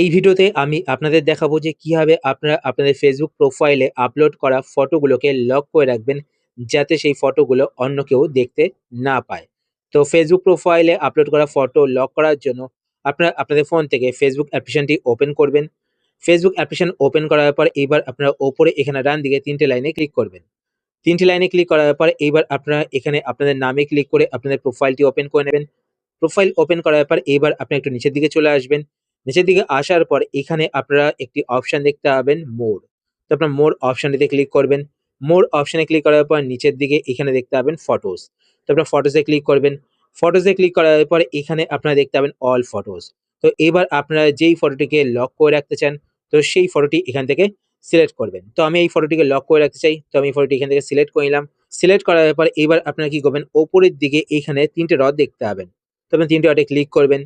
এই ভিডিওতে আমি আপনাদের দেখাবো যে কীভাবে আপনারা আপনাদের ফেসবুক প্রোফাইলে আপলোড করা ফটোগুলোকে লক করে রাখবেন, যাতে সেই ফটোগুলো অন্য কেউ দেখতে না পায়। তো ফেসবুক প্রোফাইলে আপলোড করা ফটো লক করার জন্য আপনারা আপনাদের ফোন থেকে ফেসবুক অ্যাপ্লিকেশনটি ওপেন করবেন। ফেসবুক অ্যাপ্লিকেশন ওপেন করার পর এইবার আপনারা ওপরে এখানে ডান দিকে তিনটে লাইনে ক্লিক করবেন। তিনটে লাইনে ক্লিক করার পর এইবার আপনারা এখানে আপনাদের নামে ক্লিক করে আপনাদের প্রোফাইলটি ওপেন করে নেবেন। প্রোফাইল ওপেন করার পর এইবার আপনি একটু নিচের দিকে চলে আসবেন। নিচের দিকে আসার পর এখানে আপনারা একটি অপশন দেখতে পাবেন মোর তো আপনার মোর অপশনটিতে ক্লিক করবেন। মোর অপশনে ক্লিক করার পর নিচের দিকে এখানে দেখতে পাবেন ফটোস তো আপনার ফটোসে ক্লিক করবেন। ফটোসে ক্লিক করার পর এখানে আপনারা দেখতে পাবেন অল ফটোস তো এবার আপনারা যেই ফটোটিকে লক করে রাখতে চান, তো সেই ফটোটি এখান থেকে সিলেক্ট করবেন। তো আমি এই ফটোটিকে লক করে রাখতে চাই। তো আমি ফটোটি এখান থেকে সিলেক্ট করে নিলাম। সিলেক্ট করার পর এবার আপনারা কি করবেন? ওপরের দিকে এখানে তিনটে রড দেখতে পাবেন। তো আপনি তিনটে রডে ক্লিক করবেন।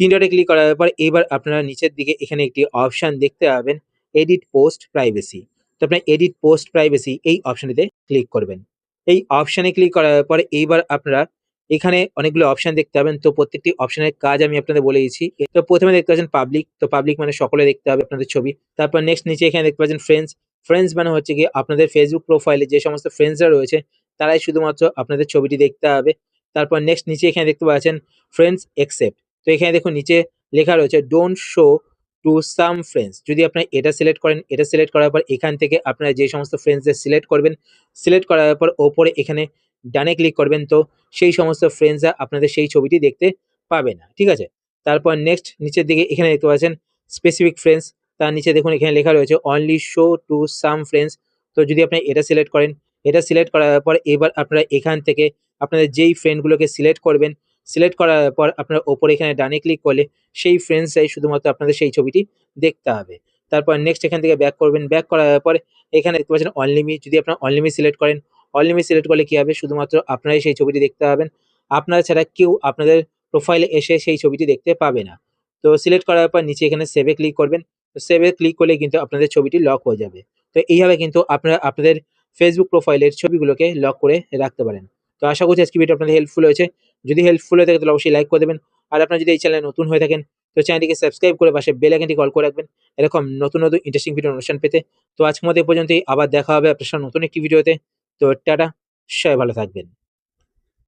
তিন ডটে ক্লিক করার পর এবার আপনারা নিচের দিকে এখানে একটি অপশন দেখতে পাবেন এডিট পোস্ট প্রাইভেসি তো আপনার এডিট পোস্ট প্রাইভেসি এই অপশনটিতে ক্লিক করবেন। এই অপশানে ক্লিক করার পর এইবার আপনারা এখানে অনেকগুলো অপশন দেখতে পাবেন। তো প্রত্যেকটি অপশনের কাজ আমি আপনাদের বলে দিচ্ছি। তো প্রথমে দেখতে পাচ্ছেন পাবলিক তো পাবলিক মানে সকলে দেখতে হবে আপনাদের ছবি। তারপর নেক্সট নিচে এখানে দেখতে পাচ্ছেন ফ্রেন্ডস ফ্রেন্ডস মানে হচ্ছে কি আপনাদের ফেসবুক প্রোফাইলে যে সমস্ত ফ্রেন্ডসরা রয়েছে, তারাই শুধুমাত্র আপনাদের ছবিটি দেখতে হবে। তারপর নেক্সট নিচে এখানে দেখতে পাচ্ছেন ফ্রেন্ডস একসেপ্ট তো এখানে দেখুন, নিচে লেখা রয়েছে don't show to some friends যদি আপনারা এটা সিলেক্ট করেন, এটা সিলেক্ট করার পর এখান থেকে আপনারা যে সমস্ত ফ্রেন্ডসদের সিলেক্ট করবেন সিলেক্ট করার পর ওপরে এখানে ডানে ক্লিক করবেন, তো সেই সমস্ত ফ্রেন্ডসরা আপনাদের সেই ছবিটি দেখতে পাবে না, ঠিক আছে? তারপর নেক্সট নিচের দিকে এখানে দেখতে পাচ্ছেন স্পেসিফিক ফ্রেন্ডস তার নিচে দেখুন, এখানে লেখা রয়েছে only show to some friends তো যদি আপনি এটা সিলেক্ট করেন, এটা সিলেক্ট করার পর এবার আপনারা এখান থেকে আপনাদের যেই ফ্রেন্ডগুলোকে সিলেক্ট করবেন সিলেক্ট করার পর আপনার ওপরে এখানে ডানে ক্লিক করলে সেই ফ্রেন্ডসরাই শুধুমাত্র আপনাদের সেই ছবিটি দেখতে হবে। তারপর নেক্সট এখান থেকে ব্যাক করবেন। ব্যাক করার পরে এখানে দেখতে পাচ্ছেন অনলিমি যদি আপনার অনলিমি সিলেক্ট করেন অনলিমি সিলেক্ট করলে কী হবে? শুধুমাত্র আপনারাই সেই ছবিটি দেখতে পাবেন। আপনারা ছাড়া কেউ আপনাদের প্রোফাইলে এসে সেই ছবিটি দেখতে পাবে না। তো সিলেক্ট করার পর নিচে এখানে সেভে ক্লিক করবেন। তো সেভে ক্লিক করলে কিন্তু আপনাদের ছবিটি লক হয়ে যাবে। তো এইভাবে কিন্তু আপনারা আপনাদের ফেসবুক প্রোফাইলের ছবিগুলোকে লক করে রাখতে পারেন। তো আশা করছি আজকে ভিডিও আপনাদের হেল্পফুল হয়েছে। যদি হেল্পফুল হয়ে থাকে, তাহলে অবশ্যই লাইক করে দেবেন। আর আপনার যদি এই চ্যানেলে নতুন হয়ে থাকেন, তো চ্যানেলটিকে সাবস্ক্রাইব করে পাশে বেল আইকনটি কল করে রাখবেন। এরকম নতুন নতুন ইন্টারেস্টিং ভিডিও অনুষ্ঠান পেতে। তো আজকের মতো এই পর্যন্তই। আবার দেখা হবে আপনার সাথে নতুন একটি ভিডিওতে তো টাটা, সবাই ভালো থাকবেন।